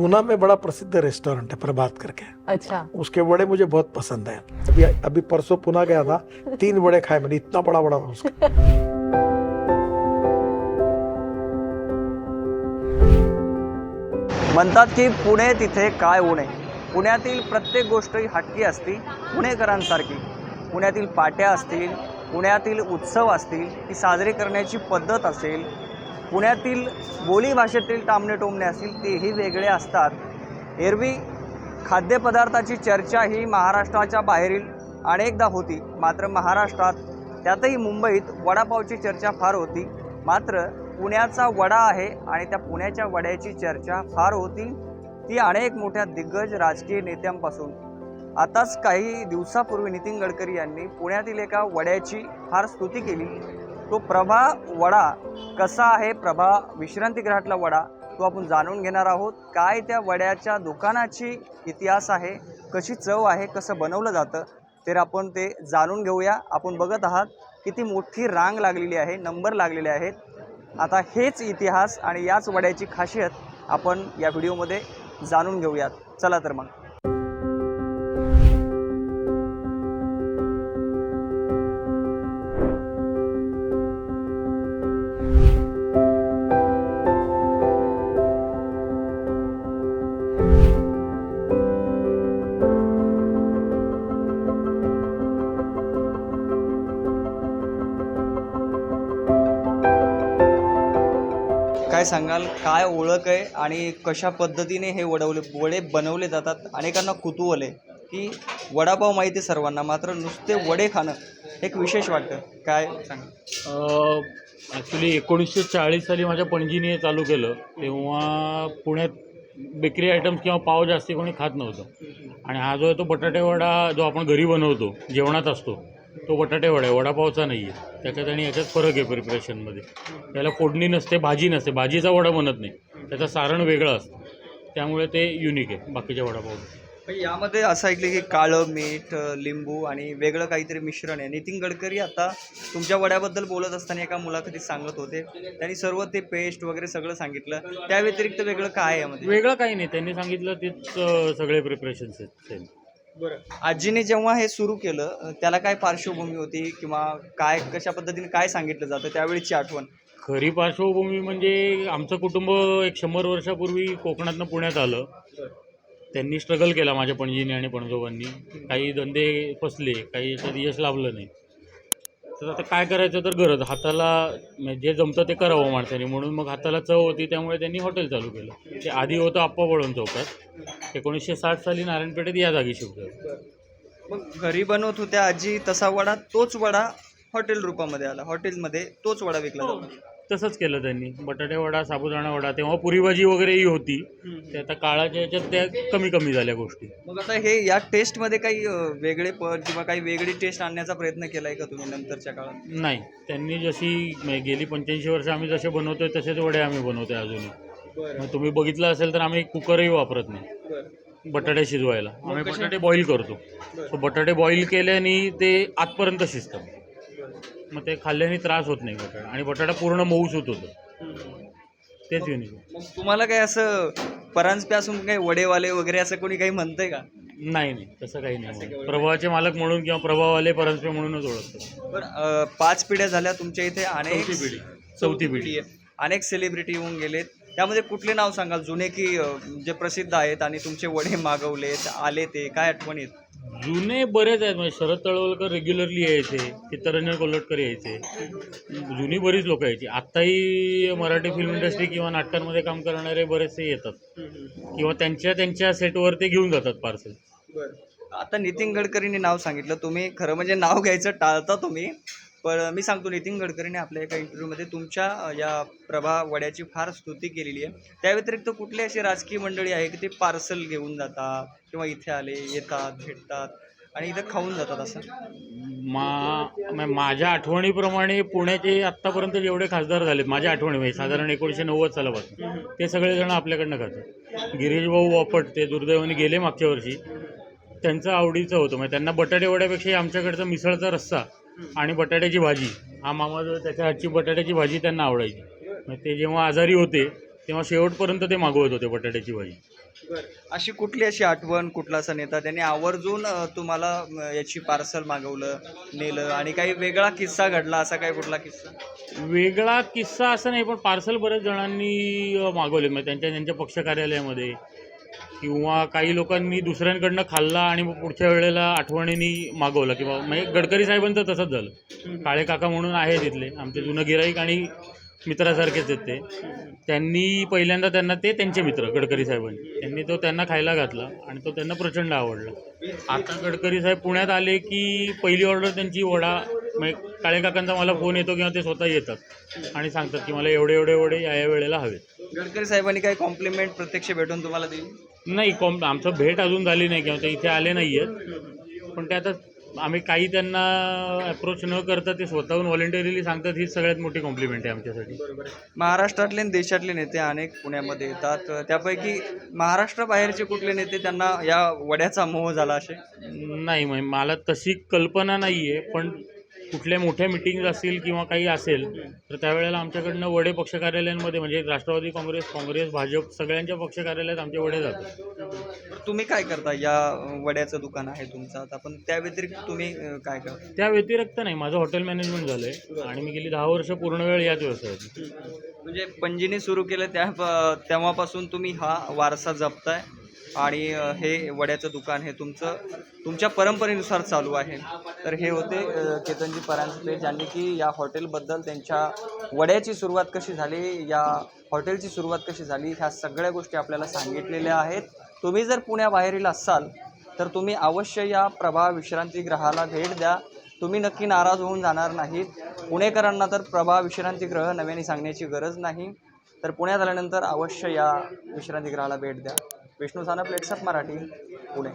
पूना में बड़ा प्रसिद्ध रेस्टोरेंट है प्रभात करके। अच्छा। उसके वड़े मुझे बहुत पसंद है। अभी अभी परसों पुना गया था तीन वड़े खाए मैंने इतना बड़ा बड़ा था उसका। म्हणतात की पुणे तिथे काय उणे पुण्यातील प्रत्येक गोष्ट ही हटकी असती पुणेकरांसारखी. पुण्यातील पाट्या असतील पुण्यातील उत्सव असतील ती साजरी करण्याची पद्धत असेल पुण्यातील बोलीभाषेतील टामणे टोमणे असतील तेही वेगळे असतात. एरवी खाद्यपदार्थाची चर्चा ही महाराष्ट्राच्या बाहेरील अनेकदा होती. मात्र महाराष्ट्रात त्यातही मुंबईत वडापावची चर्चा फार होती. मात्र पुण्याचा वडा आहे आणि त्या पुण्याच्या वड्याची चर्चा फार होती. ती अनेक मोठ्या दिग्गज राजकीय नेत्यांपासून. आताच काही दिवसापूर्वी नितीन गडकरी यांनी पुण्यातील एका वड्याची फार स्तुती केली. तो प्रभा वडा कसा आहे? प्रभा विश्रांतीगृहातला वडा तो आपण जाणून घेणार आहोत. काय त्या वड्याच्या दुकानाची इतिहास आहे? कशी चव आहे? कसं बनवलं जातं? तर आपण ते जाणून घेऊया. आपण बघत आहात किती मोठी रांग लागलेली आहे नंबर लागलेले आहेत. आता हेच इतिहास आणि याच वड्याची खासियत आपण या व्हिडिओमध्ये जाणून घेऊयात. चला तर मग. काय सांगाल? काय ओळख आहे आणि कशा पद्धतीने हे वडवले वडे बनवले जातात? अनेकांना कुतूहल आहे की वडापाव माहिती आहे सर्वांना मात्र नुसते वडे खाणं एक विशेष वाटतं. काय सांगा ॲक्च्युली एकोणीसशे चाळीस साली माझ्या पणजीने हे चालू केलं. तेव्हा पुण्यात बेकरी आयटम्स किंवा पाव जास्ती कोणी खात नव्हतं. आणि हा जो आहे तो बटाटे वडा जो आपण घरी बनवतो जेवणात असतो तो बटाटे वडा आहे वडापावचा नाही आहे त्याच्यात आणि याच्यात फरक आहे प्रिपरेशनमध्ये त्याला फोडणी नसते भाजी नसते. भाजीचा वडा बनत नाही. त्याचं सारण वेगळं असतं. त्यामुळे ते युनिक आहे बाकीच्या वडापाव यामध्ये असं ऐकलं की काळं मीठ लिंबू आणि वेगळं काहीतरी मिश्रण आहे. नितीन गडकरी आता तुमच्या वड्याबद्दल बोलत असताना एका मुलाखतीत सांगत होते. त्यांनी सर्व ते पेस्ट वगैरे सगळं सांगितलं. त्या व्यतिरिक्त वेगळं काय आहे यामध्ये? वेगळं काही नाही. त्यांनी सांगितलं तेच सगळे प्रिपरेशन्स आहेत. सेम आजीने जेव्हा हे सुरू केलं त्याला काय पार्श्वभूमी होती किंवा काय कशा पद्धतीने काय सांगितलं जातं त्यावेळीची आठवण? खरी पार्श्वभूमी म्हणजे आमचं कुटुंब एक शंभर वर्षापूर्वी कोकणातनं पुण्यात आलं. त्यांनी स्ट्रगल केला माझ्या पणजीने आणि पणजोबांनी. काही धंदे फसले काही याच्यात यश लाभलं नाही. तर आता काय करायचं तर गरज. हाताला म्हणजे जे जमतं ते करावं माणसाने. म्हणून मग हाताला चव होती त्यामुळे त्यांनी हॉटेल चालू केलं. ते आधी होतं आप्पा वळून चौकात. एकोणीसशे साठ साली नारायणपेठेत या जागी शिफ्ट झालं. मग घरी बनवत होत्या आजी तसा वडा तोच वडा हॉटेल रूपामध्ये आला. हॉटेलमध्ये तोच वडा विकला जातो. तसंच केलं त्यांनी. बटाटे वडा साबुदाणा वडा तेव्हा पुरी भाजी वगैरेही होती. ते आता काळाच्या याच्यात त्या कमी कमी झाल्या गोष्टी. मग आता हे या टेस्टमध्ये काही अ, वेगळे पद किंवा काही वेगळी टेस्ट आणण्याचा प्रयत्न केलाय का तुम्ही नंतरच्या काळात? नाही. त्यांनी जशी म्हणजे गेली पंच्याऐंशी वर्ष आम्ही जसे बनवतोय तसेच वडे आम्ही बनवतोय अजूनही. मग तुम्ही बघितलं असेल तर आम्ही कुकरही वापरत नाही. बटाटे शिजवायला. आम्ही? बटाटे बॉईल करतो. So बटाटे बॉईल केल्याने ते आतपर्यंत शिजतात. मग ते खाल्ल्याने त्रास होत नाही बटाटा. आणि बटाटा पूर्ण मऊसूत होतं तेच युनिक मग तुम्हाला काही असं परांजपे असून काही वडेवाले वगैरे असं कोणी काही म्हणतंय का? नाही नाही. तसं काही नाही प्रभावाचे मालक म्हणून किंवा प्रभाववाले परस्पर म्हणूनच ओळखतात. पण अ, पाच पिढ्या झाल्या तुमच्या इथे. अनेक चौथी पिढी. चौथी पिढी. अनेक सेलिब्रिटी येऊन गेलेत. त्यामध्ये कुठले नाव सांगाल? जुने की जे प्रसिद्ध आहेत आणि तुमचे वडे मागवलेत आले ते काय आठवणी आहेत जुने बरेच आहेत. म्हणजे शरद तळवलकर रेग्युलरली यायचे चित्तरंजन कोल्हटकर यायचे. जुनी बरीच लोक यायची. आत्ताही मराठी फिल्म इंडस्ट्री किंवा नाटकांमध्ये काम करणारे बरेचसे येतात. किंवा त्यांच्या त्यांच्या सेटवर ते घेऊन जातात पार्सल आता नितीन गडकरींनी नाव सांगितलं. तुम्ही खरं म्हणजे नाव घ्यायचं टाळता तुम्ही. पण मी सांगतो नितीन गडकरीने आपल्या एका इंटरव्ह्यूमध्ये तुमच्या या प्रभा वड्याची फार स्तुती केलेली आहे. त्या व्यतिरिक्त कुठली अशी राजकीय मंडळी आहे की ते पार्सल घेऊन जातात किंवा इथे आले येतात भेटतात आणि इथं खाऊन जातात असं? मा माझ्या आठवणीप्रमाणे पुण्याचे आत्तापर्यंत जेवढे खासदार झालेत माझ्या आठवणी म्हणजे साधारण एकोणीसशे नव्वद सालापासून ते सगळेजण आपल्याकडनं खातात. गिरीश भाऊ वापट ते दुर्दैवाने गेले मागच्या वर्षी. त्यांचं आवडीचं होतं म्हणजे त्यांना बटाटे वड्यापेक्षा आमच्याकडचा मिसळचा रस्सा आणि बटाट्याची भाजी. हा मामा त्याच्या हातची बटाट्याची भाजी त्यांना आवडायची. मग ते जेव्हा आजारी होते तेव्हा शेवटपर्यंत ते मागवत होते बटाट्याची भाजी. अशी कुठली अशी आठवण कुठला असा नेता त्यांनी आवर्जून अ, तुम्हाला याची पार्सल मागवलं नेलं आणि काही वेगळा किस्सा घडला असा काही कुठला किस्सा? वेगळा किस्सा असं नाही पण पार्सल बऱ्याच जणांनी अ, मागवले म्हणजे त्यांच्या त्यांच्या पक्ष कार्यालयामध्ये किंवा काही लोकांनी दुसऱ्यांकडनं खाल्ला आणि मग पुढच्या वेळेला आठवणीने मागवला किंवा म्हणजे गडकरी साहेबांचं तसंच झालं. काळे काका म्हणून आहे तिथले आमचे जुनं गिराईक आणि मित्रासारखेच आहेत ते. त्यांनी पहिल्यांदा त्यांना ते त्यांचे मित्र गडकरी साहेबांनी. त्यांनी तो त्यांना खायला घातला आणि तो त्यांना प्रचंड आवडला. आता गडकरी साहेब पुण्यात आले की पहिली ऑर्डर त्यांची वडा म्हणजे काळे काकांचा मला फोन येतो किंवा ते स्वतः येतात आणि सांगतात की मला एवढे एवढे वडे या या वेळेला हवेत. गडकरी साहेबांनी काही कॉम्प्लिमेंट प्रत्यक्ष भेटून तुम्हाला दिली? नाही कॉम आमचं भेट अजून झाली नाही किंवा ते इथे आले नाही आहेत पण ते आता आम्ही काही त्यांना अप्रोच न करता ते स्वतःहून व्हॉलेंटरीली सांगतात हीच सगळ्यात मोठी कॉम्प्लिमेंट आहे आमच्यासाठी. महाराष्ट्रातले आणि देशातले नेते अनेक पुण्यामध्ये येतात. त्यापैकी महाराष्ट्राबाहेरचे कुठले नेते त्यांना या वड्याचा मोह झाला असे नाही म्हणजे मला तशी कल्पना नाही आहे पण कुठल्या मोठ्या मिटिंग्ज असतील किंवा काही असेल तर त्यावेळेला आमच्याकडनं वडे पक्ष कार्यालयांमध्ये म्हणजे राष्ट्रवादी काँग्रेस काँग्रेस भाजप सगळ्यांच्या पक्ष कार्यालयात आमचे वडे जातात. तुम्ही काय करता? या वड्याचं दुकान आहे तुमचं आता पण त्या व्यतिरिक्त तुम्ही काय करता? त्या व्यतिरिक्त नाही माझं हॉटेल मॅनेजमेंट झालं आहे आणि मी गेली दहा वर्ष पूर्ण वेळ याच व्यवसायात. म्हणजे पंजीने सुरू केलं त्या तेव्हापासून तुम्ही हा वारसा जपताय? आणि हे वड्याचं दुकान हे तुमचं तुमच्या परंपरेनुसार चालू आहे. तर हे होते केतनजी परांजपे ज्यांनी की या हॉटेलबद्दल त्यांच्या वड्याची सुरुवात कशी झाली या हॉटेलची सुरुवात कशी झाली ह्या सगळ्या गोष्टी आपल्याला सांगितलेल्या आहेत. तुम्ही जर पुण्याबाहेरील असाल तर तुम्ही अवश्य या प्रभा विश्रांतीगृहाला भेट द्या. तुम्ही नक्की नाराज होऊन जाणार नाहीत. पुणेकरांना तर प्रभा विश्रांतीगृह नव्याने सांगण्याची गरज नाही. तर पुण्यात आल्यानंतर अवश्य या विश्रांतीगृहाला भेट द्या. Vishnu plates of Marathi Pune.